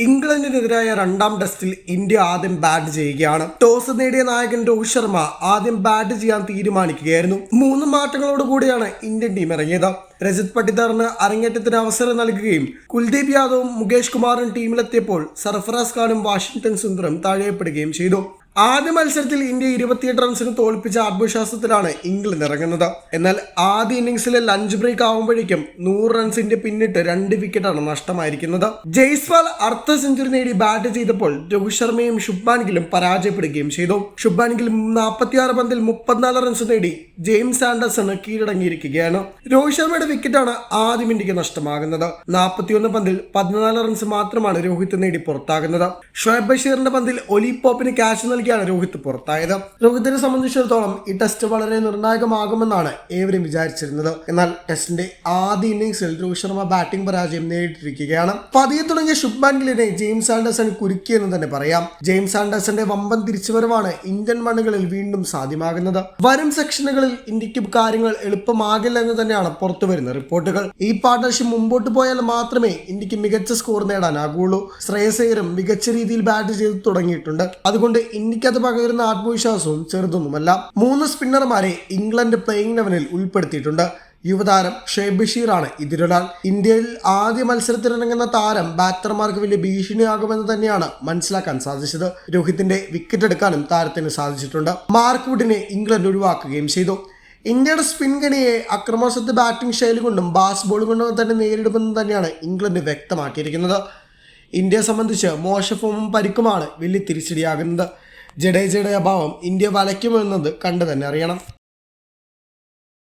ഇംഗ്ലണ്ടിനെതിരായ രണ്ടാം ടെസ്റ്റിൽ ഇന്ത്യ ആദ്യം ബാറ്റ് ചെയ്യുകയാണ്. ടോസ് നേടിയ നായകൻ രോഹിത് ശർമ്മ ആദ്യം ബാറ്റ് ചെയ്യാൻ തീരുമാനിക്കുകയായിരുന്നു. മൂന്ന് മാറ്റങ്ങളോടുകൂടിയാണ് ഇന്ത്യൻ ടീം ഇറങ്ങിയത്. രജിത് പട്ടിദാറിന് അരങ്ങേറ്റത്തിന് അവസരം നൽകുകയും കുൽദീപ് യാദവും മുകേഷ് കുമാറും ടീമിലെത്തിയപ്പോൾ സർഫറാസ് ഖാനും വാഷിംഗ്ടൺ സുന്ദറും താഴെപ്പെടുകയും ചെയ്തു. ആദ്യ മത്സരത്തിൽ ഇന്ത്യ ഇരുപത്തിയെട്ട് റൺസിന് തോൽപ്പിച്ച ആത്മവിശ്വാസത്തിലാണ് ഇംഗ്ലണ്ട് ഇറങ്ങുന്നത്. എന്നാൽ ആദ്യ ഇന്നിംഗ്സിലെ ലഞ്ച് ബ്രേക്ക് ആവുമ്പോഴേക്കും നൂറ് റൺസിന്റെ പിന്നിട്ട് രണ്ട് വിക്കറ്റാണ് നഷ്ടമായിരിക്കുന്നത്. ജയ്സ്വാൾ അർദ്ധ സെഞ്ചുറി നേടി ബാറ്റ് ചെയ്തപ്പോൾ രോഹിത് ശർമ്മയും ശുഭ്മാൻ ഗില്ലും പരാജയപ്പെടുകയും ചെയ്തു. ശുഭ്മാൻ ഗിൽ നാൽപ്പത്തിയാറ് പന്തിൽ മുപ്പത്തിനാല് റൺസ് നേടി ജെയിംസ് ആൻഡേഴ്സണ് കീഴടങ്ങിയിരിക്കുകയാണ്. രോഹിത് ശർമ്മയുടെ വിക്കറ്റാണ് ആദ്യം ഇന്ത്യയ്ക്ക് നഷ്ടമാകുന്നത്. നാൽപ്പത്തിയൊന്ന് പന്തിൽ പതിനാല് റൺസ് മാത്രമാണ് രോഹിത് നേടി പുറത്താകുന്നത്. ഷോയബ് ബഷീറിന്റെ പന്തിൽ ഒലി പോപ്പിന് ക്യാച്ച് നൽകിയാണ് രോഹിത് പുറത്തായത്. രോഹിത്തിനെ സംബന്ധിച്ചിടത്തോളം ഈ ടെസ്റ്റ് വളരെ നിർണായകമാകുമെന്നാണ് ഏവരും വിചാരിച്ചിരുന്നത്. എന്നാൽ ടെസ്റ്റിന്റെ ആദ്യ ഇന്നിംഗ്സിൽ രോഹിത് ശർമ്മ ബാറ്റിംഗ് പരാജയം നേരിട്ടിരിക്കുകയാണ് പതിയെ തുടങ്ങിയ ശുഭ്മാൻ ഗില്ലിനെ ജെയിംസ് ആൻഡേഴ്സൺ കുരുക്കിയെന്ന് തന്നെ പറയാം. ജെയിംസ് ആൻഡേഴ്സന്റെ വമ്പൻ തിരിച്ചുവരവാണ് ഇന്ത്യൻ മണ്ണുകളിൽ വീണ്ടും സാധ്യമാകുന്നത്. വരും സെക്ഷനുകളിൽ ഇന്ത്യയ്ക്ക് കാര്യങ്ങൾ എളുപ്പമാകില്ല എന്ന് തന്നെയാണ് പുറത്തുവരുന്ന റിപ്പോർട്ടുകൾ. ഈ പാർട്ണർഷിപ്പ് മുമ്പോട്ട് പോയാൽ മാത്രമേ ഇന്ത്യയ്ക്ക് മികച്ച സ്കോർ നേടാനാകുള്ളൂ. ശ്രേയസേരും മികച്ച രീതിയിൽ ബാറ്റ് ചെയ്ത് തുടങ്ങിയിട്ടുണ്ട്. അതുകൊണ്ട് ഇന്ത്യയ്ക്ക് അത് പകരുന്ന ആത്മവിശ്വാസവും ചെറുതൊന്നുമല്ല. മൂന്ന് സ്പിന്നർമാരെ ഇംഗ്ലണ്ട് പ്ലേയിങ് ലെവനിൽ ഉൾപ്പെടുത്തിയിട്ടുണ്ട്. യുവതാരം ഷേബ് ബഷീറാണ് ഇതിലൊരാൾ ഇന്ത്യയിൽ ആദ്യ മത്സരത്തിനിറങ്ങുന്ന താരം ബാറ്റർമാർക്ക് വലിയ ഭീഷണിയാകുമെന്ന് തന്നെയാണ് മനസ്സിലാക്കാൻ സാധിച്ചത്. രോഹിത്തിന്റെ വിക്കറ്റ് എടുക്കാനും താരത്തിന് സാധിച്ചിട്ടുണ്ട്. മാർക്ക് വുഡിനെ ഇംഗ്ലണ്ട് ഒഴിവാക്കുകയും ചെയ്തു. ഇന്ത്യയുടെ സ്പിൻ ഗണിയെ അക്രമാസത്തെ ബാറ്റിംഗ് ശൈലി കൊണ്ടും ബാസ് ബോൾ കൊണ്ടും തന്നെ നേരിടുമെന്ന് തന്നെയാണ് ഇംഗ്ലണ്ട് വ്യക്തമാക്കിയിരിക്കുന്നത്. ഇന്ത്യയെ സംബന്ധിച്ച് മോശ ഫോമും പരിക്കുമാണ് വലിയ തിരിച്ചടിയാകുന്നത്. ജഡേജയുടെ അഭാവം ഇന്ത്യ വലയ്ക്കുമെന്നത് കണ്ടു തന്നെ. അറിയണം.